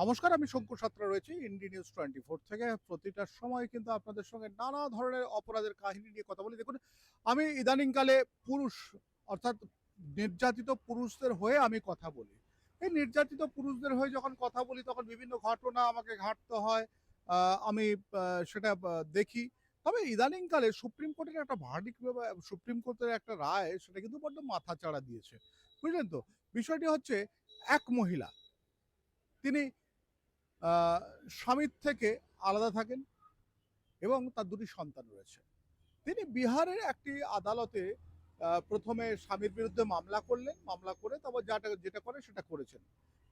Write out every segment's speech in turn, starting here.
নমস্কার, আমি শঙ্কর সাত্রা রয়েছি ইন্ডি নিউজ টোয়েন্টি ফোর থেকে। প্রতিটা সময় কিন্তু আপনাদের সঙ্গে নানা ধরনের অপরাধের কাহিনী নিয়ে কথা বলি। দেখুন, আমি ইদানিংকালে পুরুষ, অর্থাৎ নির্যাতিত পুরুষদের হয়ে আমি কথা বলি। এই নির্যাতিত পুরুষদের হয়ে যখন কথা বলি, তখন বিভিন্ন ঘটনা আমাকে ঘাটতে হয়। আমি সেটা দেখি। তবে ইদানিংকালে সুপ্রিম কোর্টের একটা ভার্ডিক সুপ্রিম কোর্টের একটা রায়, সেটা কিন্তু বড্ড মাথা চাড়া দিয়েছে। বুঝলেন তো? বিষয়টি হচ্ছে, এক মহিলা, তিনি স্বামীর থেকে আলাদা থাকেন এবং তার দুটি সন্তান রয়েছে। তিনি বিহারের একটি আদালতে প্রথমে স্বামীর বিরুদ্ধে মামলা করলেন, মামলা করে তারপর যাটা যেটা করে সেটা করেছেন।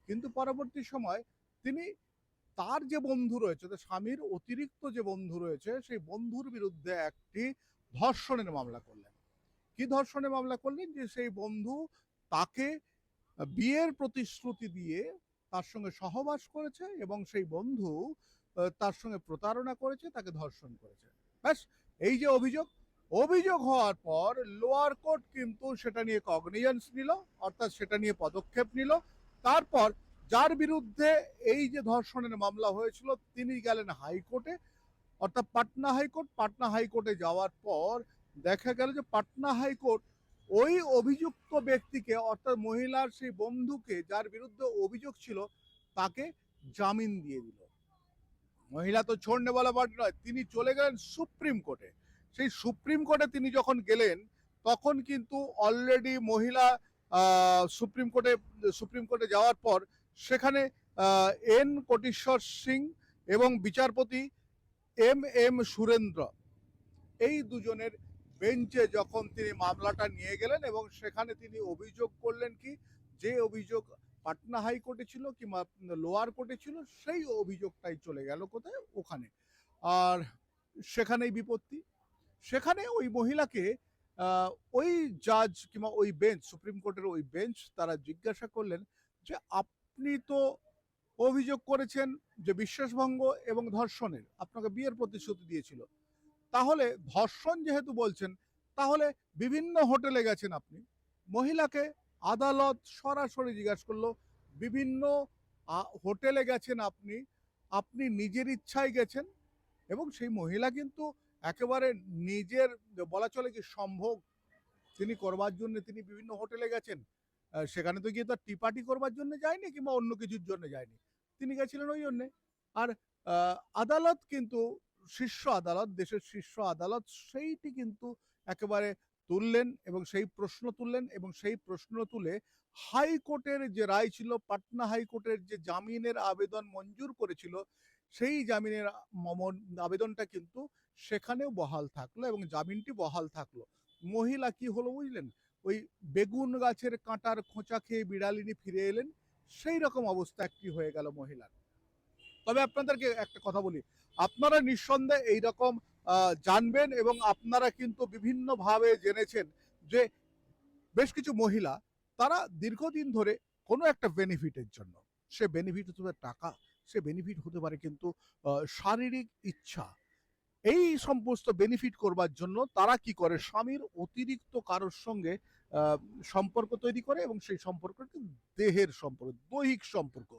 কিন্তু পরবর্তী সময় তিনি তার যে বন্ধু রয়েছে তার স্বামীর অতিরিক্ত যে বন্ধু রয়েছে, সেই বন্ধুর বিরুদ্ধে একটি ধর্ষণের মামলা করলেন। কি ধর্ষণের মামলা করলেন? যে সেই বন্ধু তাকে বিয়ের প্রতিশ্রুতি দিয়ে তার সঙ্গে সহবাস করেছে এবং সেই বন্ধু তার সঙ্গে প্রতারণা করেছে, তাকে ধর্ষণ করেছে। ব্যাস, এই যে অভিযোগ অভিযোগ হওয়ার পর লোয়ার কোর্ট কিন্তু সেটা নিয়ে কগনিজেন্স নিল, অর্থাৎ সেটা নিয়ে পদক্ষেপ নিল। তারপর যার বিরুদ্ধে এই যে ধর্ষণের মামলা হয়েছিল, তিনি গেলেন হাইকোর্টে, অর্থাৎ পাটনা হাইকোর্ট। পাটনা হাইকোর্টে যাওয়ার পর দেখা গেল যে পাটনা হাইকোর্ট ওই অভিযুক্ত ব্যক্তিকে, অর্থাৎ মহিলার সেই বন্ধুকে যার বিরুদ্ধে অভিযোগ ছিল, তাকে জামিন দিয়ে দিল। মহিলা তো ছড়নে বলা বাট নয়, তিনি চলে গেলেন সুপ্রিম কোর্টে। সেই সুপ্রিম কোর্টে তিনি যখন গেলেন, তখন কিন্তু অলরেডি মহিলা সুপ্রিম কোর্টে সুপ্রিম কোর্টে যাওয়ার পর সেখানে এন কোটিশ্বর সিং এবং বিচারপতি এম এম সুরেন্দ্র, এই দুজনের বেঞ্চে যখন তিনি মামলাটা নিয়ে গেলেন এবং সেখানে তিনি অভিযোগ করলেন কি, যে অভিযোগ পাটনা হাইকোর্টে ছিল কিংবা লোয়ার কোর্টে ছিল, সেই অভিযোগটাই চলে গেল কোথায়? ওখানে। আর সেখানেই বিপত্তি। সেখানে ওই মহিলাকে ওই জাজ কিংবা ওই বেঞ্চ, সুপ্রিম কোর্টের ওই বেঞ্চ তারা জিজ্ঞাসা করলেন যে, আপনি তো অভিযোগ করেছেন যে বিশ্বাসভঙ্গ এবং ধর্ষণের, আপনাকে বিয়ের প্রতিশ্রুতি দিয়েছিল। তাহলে ধর্ষণ যেহেতু বলছেন, তাহলে বিভিন্ন হোটেলে গেছেন আপনি। মহিলাকে আদালত সরাসরি জিজ্ঞাসা করল, বিভিন্ন হোটেলে গেছেন আপনি আপনি নিজের ইচ্ছায় গেছেন এবং সেই মহিলা কিন্তু একেবারে নিজের, বলা চলে কি সম্ভোগ তিনি করবার জন্য তিনি বিভিন্ন হোটেলে গেছেন। সেখানে তো গিয়ে তো টি পার্টি করবার জন্য যায়নি কিংবা অন্য কিছুর জন্য যায়নি। তিনি গেছিলেন ওই জন্যে। আর আদালত কিন্তু শীর্ষ আদালত, দেশের শীর্ষ আদালত সেইটি কিন্তু একেবারে তুললেন এবং সেই প্রশ্ন তুললেন এবং সেই প্রশ্ন তুলে হাইকোর্টের যে রায় ছিল, পাটনা হাইকোর্টের যে জামিনের আবেদন মঞ্জুর করেছিল, সেই জামিনের আবেদনটা কিন্তু সেখানেও বহাল থাকল এবং জামিনটি বহাল থাকল। মহিলা কি হলো বুঝলেন? ওই বেগুন গাছের কাঁটার খোঁচা খেয়ে বিড়ালিনী ফিরে এলেন, সেই রকম অবস্থা একটি হয়ে গেল মহিলার। তবে আপনাদেরকে একটা কথা বলি। আপনারা নিঃসন্দেহে এইরকম জানবেন এবং আপনারা কিন্তু বিভিন্নভাবে জেনেছেন যে বেশ কিছু মহিলা, তারা দীর্ঘদিন ধরে কোনো একটা বেনিফিটের জন্য, সে বেনিফিট হতে পারে টাকা, সে বেনিফিট হতে পারে কিন্তু শারীরিক ইচ্ছা, এই সমস্ত বেনিফিট করবার জন্য তারা কি করে? স্বামীর অতিরিক্ত কারোর সঙ্গে সম্পর্ক তৈরি করে এবং সেই সম্পর্ক দেহের সম্পর্ক, দৈহিক সম্পর্ক।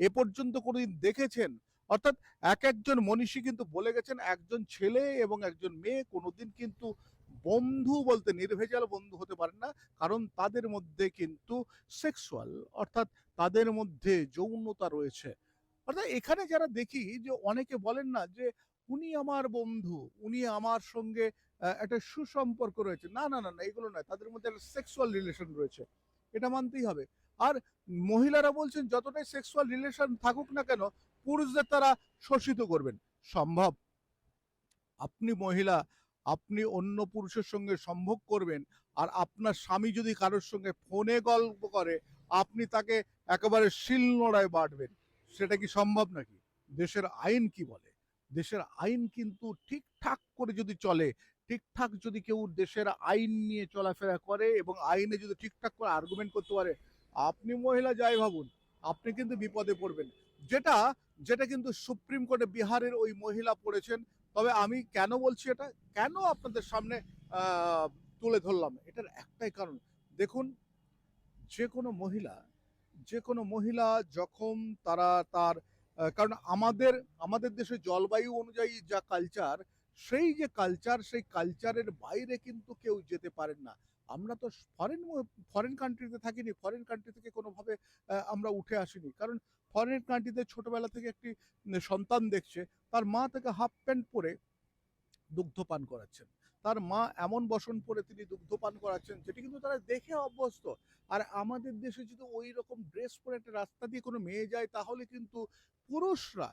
এ পর্যন্ত কোনোদিন দেখেছেন? অর্থাৎ এক একজন মনীষী কিন্তু বলে গেছেন, একজন ছেলে এবং একজন মেয়ে কোনোদিন কিন্তু বন্ধু বলতে নির্ভেজাল বন্ধু হতে পারেন না, কারণ তাদের মধ্যে কিন্তু সেক্সুয়াল অর্থাৎ তাদের মধ্যে যৌনতা রয়েছে। অর্থাৎ এখানে যারা দেখি যে অনেকে বলেন না যে, উনি আমার বন্ধু, উনি আমার সঙ্গে একটা সুসম্পর্ক রয়েছে। না না না না, এগুলো নয়, তাদের মধ্যে একটা সেক্সুয়াল রিলেশন রয়েছে। এটা মানতেই হবে। আর মহিলারা বলছেন যতটাই সেক্সুয়াল রিলেশন থাকুক না কেন, পুরুষদের তারা শোষিত করবেন। সম্ভব। আপনি মহিলা, আপনি অন্য পুরুষের সঙ্গে সম্ভোগ করবেন, আর আপনার স্বামী যদি কারোর সঙ্গে ফোনে গল্প করে, আপনি তাকে একেবারে শিল নোড়ায় বাটবেন সেটা কি সম্ভব নাকি? দেশের আইন কি বলে? দেশের আইন কিন্তু ঠিকঠাক করে যদি চলে, ঠিকঠাক যদি কেউ দেশের আইন নিয়ে চলাফেরা করে এবং আইনে যদি ঠিকঠাক করে আর্গুমেন্ট করতে পারে আপনি মহিলা যাই ভাবুন, আপনি কিন্তু বিপদে পড়বেন। যেটা যেটা কিন্তু সুপ্রিম কোর্টে বিহারের ওই মহিলা পড়েছেন, তবে আমি কেন বলছি এটা? কেন আপনাদের সামনে তুলে ধরলাম? এটার একটাই কারণ। দেখুন, যে কোনো মহিলা, যে কোনো মহিলা যখন তারা তার কারণ আমাদের আমাদের দেশে জলবায়ু অনুযায়ী যা কালচার সেই যে কালচার সেই কালচারের বাইরে কিন্তু কেউ যেতে পারেন না। আমরা তো ফরেন ফরেন কান্ট্রিতে থাকিনি ফরেন কান্ট্রি থেকে কোনোভাবে আমরা উঠে আসিনি। কারণ ফরেন কান্ট্রিতে ছোটবেলা থেকে একটি সন্তান দেখছে, তার মা তাকে হাফ প্যান্ট পরে দুগ্ধপান করাচ্ছেন। তার মা এমন বসন পরে তিনি দুগ্ধপান করাচ্ছেন, যেটি কিন্তু তারা দেখে অভ্যস্ত। আর আমাদের দেশে যদি ওই রকম ড্রেস পরে একটা রাস্তা দিয়ে কোনো মেয়ে যায়, তাহলে কিন্তু পুরুষরা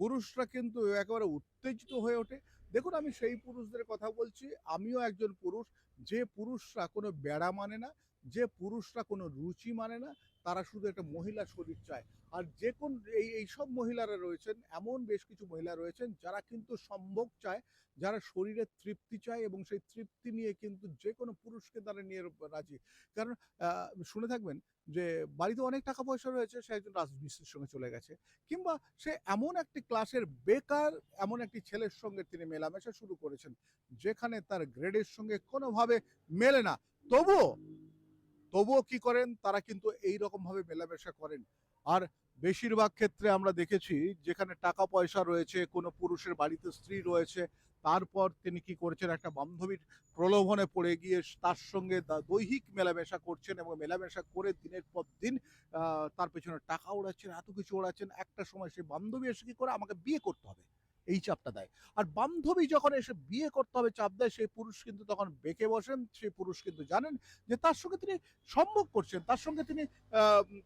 পুরুষরা কিন্তু একেবারে উত্তেজিত হয়ে ওঠে। দেখুন, আমি সেই পুরুষদের কথা বলছি, আমিও একজন পুরুষ যে পুরুষরা কোনো বেড়া মানে না যে পুরুষরা কোনো রুচি মানে না তারা শুধু একটা মহিলা শরীর চায়। আর যে কোন এই এইসব মহিলারা রয়েছেন, এমন বেশ কিছু মহিলা রয়েছেন, যারা কিন্তু সম্ভোগ চায়, যারা শরীরের তৃপ্তি চায় এবং সেই তৃপ্তি নিয়ে কিন্তু যে কোনো পুরুষকে তারা নিয়ে রাজি। কারণ শুনে থাকবেন যে বাড়িতে অনেক টাকা পয়সা রয়েছে, সে একজন রাজমিস্ত্রির সঙ্গে চলে গেছে। কিংবা সে এমন একটি ক্লাসের বেকার, এমন একটি ছেলের সঙ্গে তিনি মেলামেশা শুরু করেছেন, যেখানে তার গ্রেডের সঙ্গে কোনোভাবে মেলে না। তবুও তবুও কি করেন? তারা কিন্তু এই রকম ভাবে মেলামেশা করেন। আর বেশিরভাগ ক্ষেত্রে আমরা দেখেছি, যেখানে টাকা পয়সা রয়েছে, কোনো পুরুষের বাড়িতে স্ত্রী রয়েছে, তারপর তিনি কি করেছেন? একটা বান্ধবীর প্রলোভনে পড়ে গিয়ে তার সঙ্গে দৈহিক মেলামেশা করছেন এবং মেলামেশা করে দিনের পর দিন তার পেছনে টাকা ওড়াচ্ছেন, এত কিছু ওড়াচ্ছেন। একটা সময় সেই বান্ধবী এসে কি করে? আমাকে বিয়ে করতে হবে। এই চাপটা দেয়। আর বান্ধবী যখন এসে বিয়ে করতে হবে, চাপ দেয়, সেই পুরুষ কিন্তু তখন বেঁকে বসেন, সেই পুরুষ কিন্তু জানেন যে তার সঙ্গে তিনি সম্ভব করছেন, তার সঙ্গে তিনি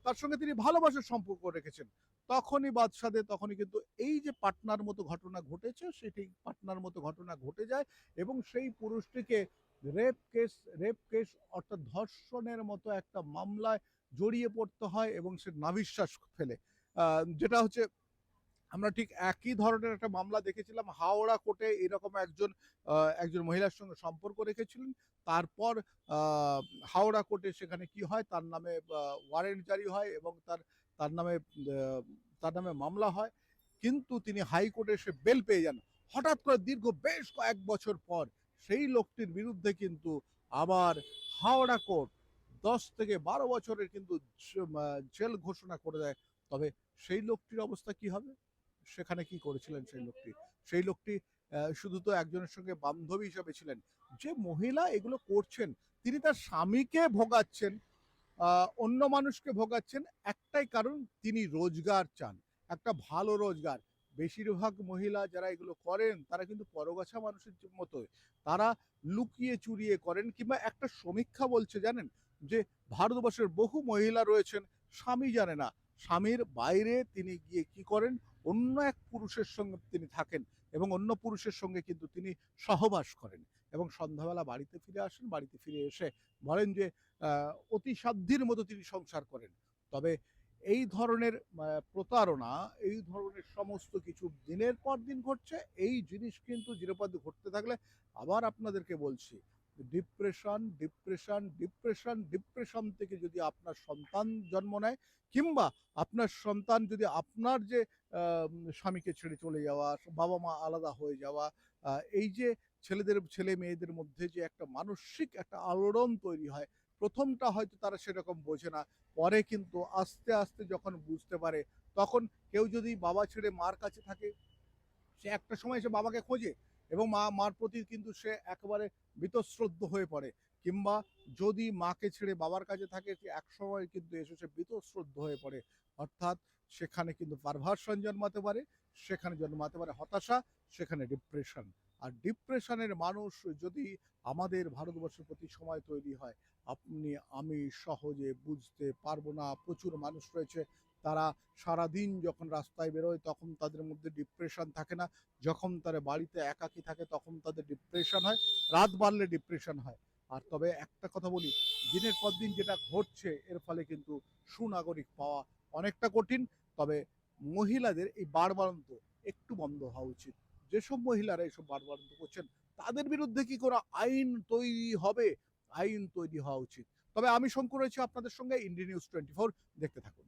তার সঙ্গে তিনি ভালোবাসার সম্পর্ক রেখেছেন। তখনই বাদশাদে তখনই কিন্তু এই যে পাটনার মতো ঘটনা ঘটেছে, সেটি পাটনার মতো ঘটনা ঘটে যায় এবং সেই পুরুষটিকে রেপ কেস রেপ কেস অর্থাৎ ধর্ষণের মতো একটা মামলায় জড়িয়ে পড়তে হয় এবং সে নাবিশ্বাস ফেলে। যেটা হচ্ছে আমরা ঠিক একই ধরনের একটা মামলা দেখেছিলাম। হাওড়া কোর্টে এরকম একজন একজন মহিলার সঙ্গে সম্পর্ক রেখেছিলেন। তারপর হাওড়া কোর্টে সেখানে কি হয়? তার নামে ওয়ারেন্ট জারি হয় এবং তার তার নামে তার নামে মামলা হয়। কিন্তু তিনি হাইকোর্টে এসে বেল পেয়ে যান। হঠাৎ করে দীর্ঘ বেশ কয়েক বছর পর সেই লোকটির বিরুদ্ধে কিন্তু আবার হাওড়া কোর্ট দশ থেকে বারো বছরের কিন্তু জেল ঘোষণা করে দেয়। তবে সেই লোকটির অবস্থা কি হবে? সেখানে কি করেছিলেন সেই লোকটি? সেই লোকটি শুধু তো একজনের সঙ্গে বান্ধবী হিসাবে ছিলেন। যে মহিলা এগুলো করছেন, তিনি তার স্বামীকে ভোগাচ্ছেন অন্য মানুষকে ভোগাচ্ছেন, একটাই কারণ, তিনি রোজগার চান, একটা ভালো রোজগার। বেশিরভাগ মহিলা যারা এগুলো করেন, তারা কিন্তু পরগাছা মানুষের মতো তারা লুকিয়ে চুরিয়ে করেন, কিংবা একটা সমীক্ষা বলছে, জানেন? যে ভারতবর্ষের বহু মহিলা রয়েছেন, স্বামী জানে না। স্বামীর বাইরে তিনি গিয়ে কি করেন? অন্য এক পুরুষের সঙ্গে তিনি থাকেন এবং অন্য পুরুষের সঙ্গে কিন্তু তিনি সহবাস করেন এবং সন্ধ্যাবেলা বাড়িতে ফিরে আসেন। বাড়িতে ফিরে এসে বলেন যে অতি সাধ্যের মতো তিনি সংসার করেন। তবে এই ধরনের প্রতারণা, এই ধরনের সমস্ত কিছু দিনের পর দিন ঘটছে। এই জিনিস কিন্তু জিরোপাদ ঘটতে থাকলে আবার আপনাদেরকে বলছি ডিপ্রেশন ডিপ্রেশন ডিপ্রেশন ডিপ্রেশন থেকে যদি আপনার সন্তান জন্ম নেয়, কিংবা আপনার সন্তান যদি আপনার যে স্বামীকে ছেড়ে চলে যাওয়া, বাবা মা আলাদা হয়ে যাওয়া এই যে ছেলেদের, ছেলে মেয়েদের মধ্যে যে একটা মানসিক একটা আলোড়ন তৈরি হয়, প্রথমটা হয়তো তারা সেরকম বোঝে না, পরে কিন্তু আস্তে আস্তে যখন বুঝতে পারে, তখন কেউ যদি বাবা ছেড়ে মার কাছে থাকে, সে একটা সময় সে বাবাকে খোঁজে এবং মা, মার প্রতি কিন্তু সে একেবারে বীতশ্রদ্ধ হয়ে পড়ে। কিংবা যদি মাকে ছেড়ে বাবার কাছে থাকে এক সময় কিন্তু এসে সে বীতশ্রদ্ধ হয়ে পড়ে। অর্থাৎ সেখানে কিন্তু পারভার্সন জন্মাতে পারে, সেখানে জন্মাতে পারে হতাশা, সেখানে ডিপ্রেশন আর ডিপ্রেশনের মানুষ যদি আমাদের ভারতবর্ষের প্রতি সময় তৈরি হয়, আপনি, আমি সহজে বুঝতে পারব না, প্রচুর মানুষ রয়েছে, তারা সারাদিন যখন রাস্তায় বেরোয় তখন তাদের মধ্যে ডিপ্রেশন থাকে না। যখন তারা বাড়িতে একাকী থাকে তখন তাদের ডিপ্রেশন হয়, রাত বাড়লে ডিপ্রেশন হয়। আর তবে একটা কথা বলি, দিনের পর দিন যেটা ঘটছে এর ফলে কিন্তু সুনাগরিক পাওয়া অনেকটা কঠিন। তবে মহিলাদের এই বাড়বাড়ন্ত একটু বন্ধ হওয়া উচিত। যেসব মহিলারা এইসব বারবার করছেন, তাদের বিরুদ্ধে কি করা আইন তৈরি হবে? আইন তৈরি হওয়া উচিত। তবে আমি শঙ্কর রয়েছি আপনাদের সঙ্গে ইন্ডিয়া নিউজ টোয়েন্টি ফোর দেখতে থাকুন।